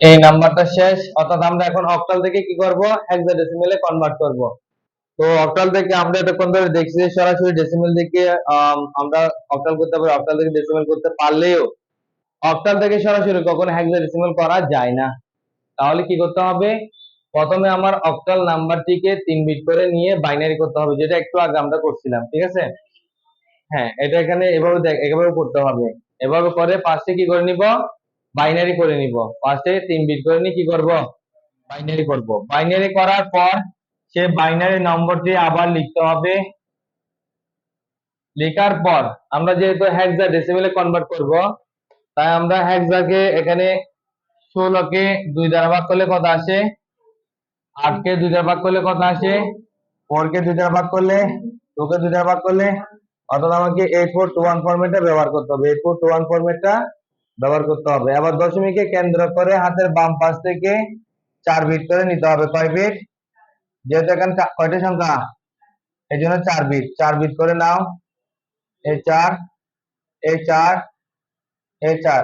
এই নাম্বারটা শেষ। অর্থাৎ আমরা এখন অক্টাল থেকে কি করব? হেক্সাডেসিমেলে কনভার্ট করব। তো অক্টাল থেকে আমরা এতক্ষণ ধরে দেখছি যে সরাসরি ডেসিমেল থেকে আমরা অক্টাল করতে পারি, অক্টাল থেকে ডেসিমেল করতে পারলেও অক্টাল থেকে সরাসরি কখনো হেক্সাডেসিমেল করা যায় না। তাহলে কি করতে হবে? প্রথমে আমার অক্টাল নাম্বারটিকে তিন বিট করে নিয়ে বাইনারি করতে হবে, যেটা একটু আগে আমরা করছিলাম, ঠিক আছে? হ্যাঁ এটা এখানে এভাবে এভাবে করতে হবে। এভাবে করে পাশে কি করে নিব? বাইনারি করে নিব। পাশে তিন বিট করে নিয়ে কি করব? বাইনারি করব। বাইনারি করার পর সে বাইনারি নম্বরটি আবার লিখতে হবে। লেখার পর আমরা যেহেতু হেক্সা ডেসিমেলে কনভার্ট করব, তাই আমরা হেক্সাকে এখানে ষোলোকে দুই দ্বারা ভাগ করলে কত আসে? আটকে দুই দ্বারা ভাগ করলে কত আসে? ফোর কে দুই দ্বারা ভাগ করলে টু কে দুই দ্বারা ভাগ করলে, অর্থাৎ আমাকে এইট ফোর টু ওয়ান ফরম্যাটটা ব্যবহার করতে হবে। এইট ফোর টু ওয়ান ফরম্যাটটা ব্যবহার করতে হবে। আবার দশমিকে কেন্দ্র করে হাতের বাম পাশ থেকে চার বিট করে নিতে হবে। কয় বিট যেহেতু এখানে কয়টা সংখ্যা? এই জন্য চার বিট চার বিট করে নাও। এই চার এই চার এই চার।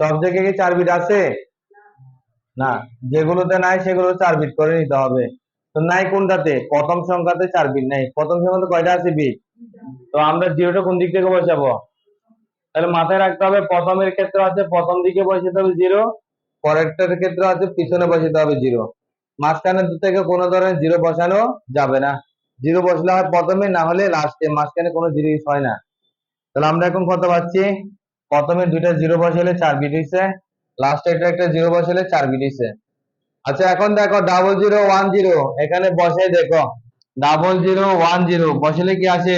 সব জায়গায় কি চার বিট আছে? না। যেগুলোতে নাই, সেগুলো চার বিট করে নিতে হবে। তো নাই কোনটাতে? প্রথম সংখ্যাতে চার বিট নাই। প্রথম সংখ্যাতে কয়টা আছে বিট তো আমরা জিরোটা কোন দিক থেকে বসাবো? তাহলে মাথায় রাখতে হবে, প্রথমের ক্ষেত্রে আছে, প্রথম দিকে বসাতে হবে জিরো পরেরটার ক্ষেত্রে আছে, পিছনে বসাতে হবে জিরো মাঝখানে দু থেকে কোনো ধরনের জিরো বসানো যাবে না। জিরো বসলে হয় প্রথমে, না হলে লাস্টে মাঝখানে কোনো জিনিস হয় না। তাহলে আমরা এখন কত পাচ্ছি? প্রথমে দুইটা জিরো বসালে চার বিট হইছে লাস্টে এটা একটা জিরো বসালে চার বিট হইছে। আচ্ছা এখন দেখো ডাবল জিরো ওয়ান জিরো এখানে বসে দেখো। ডাবল জিরো ওয়ান জিরো বসালে কি আছে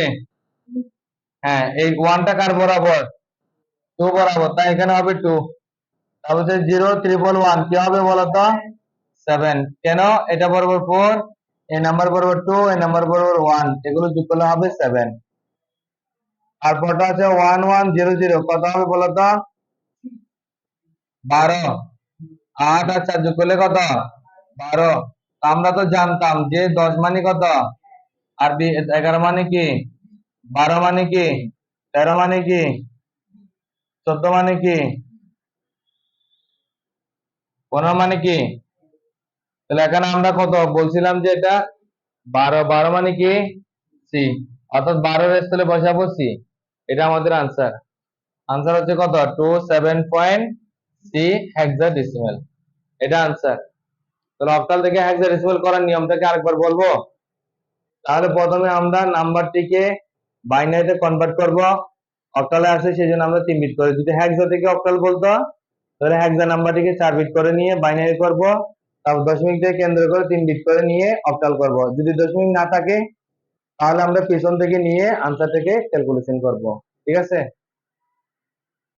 হ্যাঁ এই ওয়ানটা কার বরাবর? টু বরাবর, তাই এখানে হবে টু তারপর জিরো ট্রিপল ওয়ান কি হবে বলতো? সেভেন কেন? এটা বরাবর ফোর এই নাম্বার বরাবর টু এই নাম্বার বরাবর ওয়ান এগুলো যোগ করলে হবে সেভেন আর পরটা আছে ওয়ান ওয়ান জিরো জিরো কত হবে বলতো? বারো। আট আর চার যোগ করলে কত? বারো। আমরা তো জানতাম যে দশ মানে কত? আর এগারো মানে কি? বারো মানে কি? তেরো মানে কি? চোদ্দ মানে কি? পনেরো মানে কি? তাহলে এখানে আমরা কত? বলছিলাম যে এটা বারো বারো মানে কি? সি। অর্থাৎ বারোর স্থলে বসাবো সি। এটা আমাদের আনসার আনসার হচ্ছে কত? Two seven point C hexadecimal এটা আনসার তাহলে অক্টাল থেকে হেক্সাডেসিমাল করার নিয়মটাকে আরেকবার বলব। তাহলে প্রথমে আমরা নাম্বারটিকে বাইনারিতে কনভার্ট করব। অক্টালে আসে সেই জন্য আমরা তিন বিট করে। যদি হেক্সা থেকে অক্টাল বলতো, তাহলে হেক্সা নাম্বারটিকে চার বিট করে নিয়ে বাইনারি করব, তারপর দশমিক থেকে কেন্দ্র করে তিন বিট করে নিয়ে অক্টাল করব। যদি দশমিক না থাকে, তাহলে আমরা পিছন থেকে নিয়ে আনসার থেকে ক্যালকুলেশন করব। ঠিক আছে?